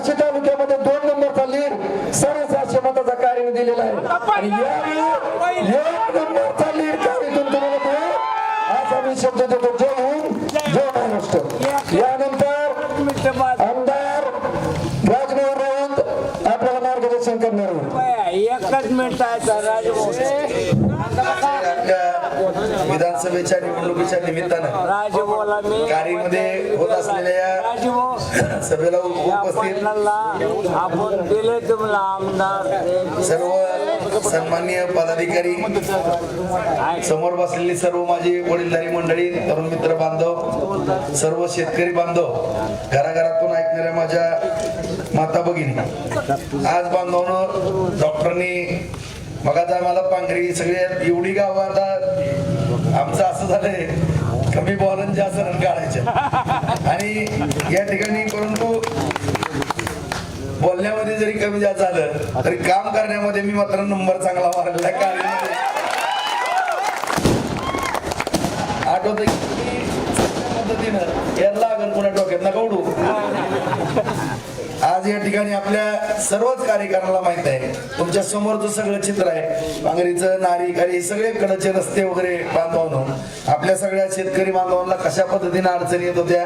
बार्शी तालुक्यामध्ये दोन नंबरचा लीड साडेसातशे मताचा कार्य दिलेला आहे. आणि यावेळी एक नंबरचा लीड कार्यातून तुम्हाला मिळेल. आज आम्ही शब्द देतो जय हिंद जय महाराष्ट्र. यानंतर आमदार राजमोहन राऊत आपल्याला मार्गदर्शन करणार एकच मिनिट आहे राजभाऊ विधानसभेच्या निवडणुकीच्या निमित्तानं कारमध्ये होत असलेल्या सभेला उपस्थित पैलवानला आपण दिले तुम्हाला आमदार. सर्व सन्माननीय पदाधिकारी समोर बसलेली सर्व माझी वडीलधारी मंडळी तरुण मित्र बांधव सर्व शेतकरी बांधव घराघरातून ऐकणाऱ्या माझ्या माता भगिनी आज बांधवनं डॉक्टरनी मग आता आम्हाला पांघरी सगळे एवढी गावं आता आमचं झालंय कमी बॉलन जास्त रन काढायचे आणि या ठिकाणी परंतु बोलण्यामध्ये जरी कमी जास्त झालं तरी काम करण्यामध्ये मी मात्र नंबर चांगला मारलेला आहे कार्यामध्ये. आठवतं पद्धतीनं याला आज या ठिकाणी आपल्या सर्वच कार्यक्रमाला माहीत आहे. तुमच्या समोरचं सगळं चित्र आहे बांगरीचं नारी काही सगळे कडचे रस्ते वगैरे बांधवणं आपल्या सगळ्या शेतकरी बांधवांना कशा पद्धतीने अडचणी येत होत्या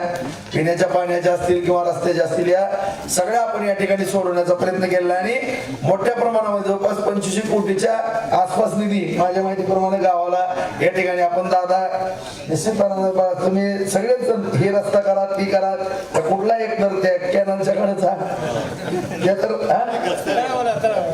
पिण्याच्या पाण्याच्या असतील किंवा रस्त्याच्या असतील या सगळ्या आपण या ठिकाणी सोडवण्याचा प्रयत्न केला आणि मोठ्या प्रमाणामध्ये जवळपास पंचवीसशे कोटीच्या आसपास निधी माझ्या माहितीप्रमाणे गावाला या ठिकाणी आपण दादा निश्चितपणाने तुम्ही सगळेच हे रस्ता करा ती करा कुठला एक तर त्या कॅनलच्या कडेचा त्या तर हा?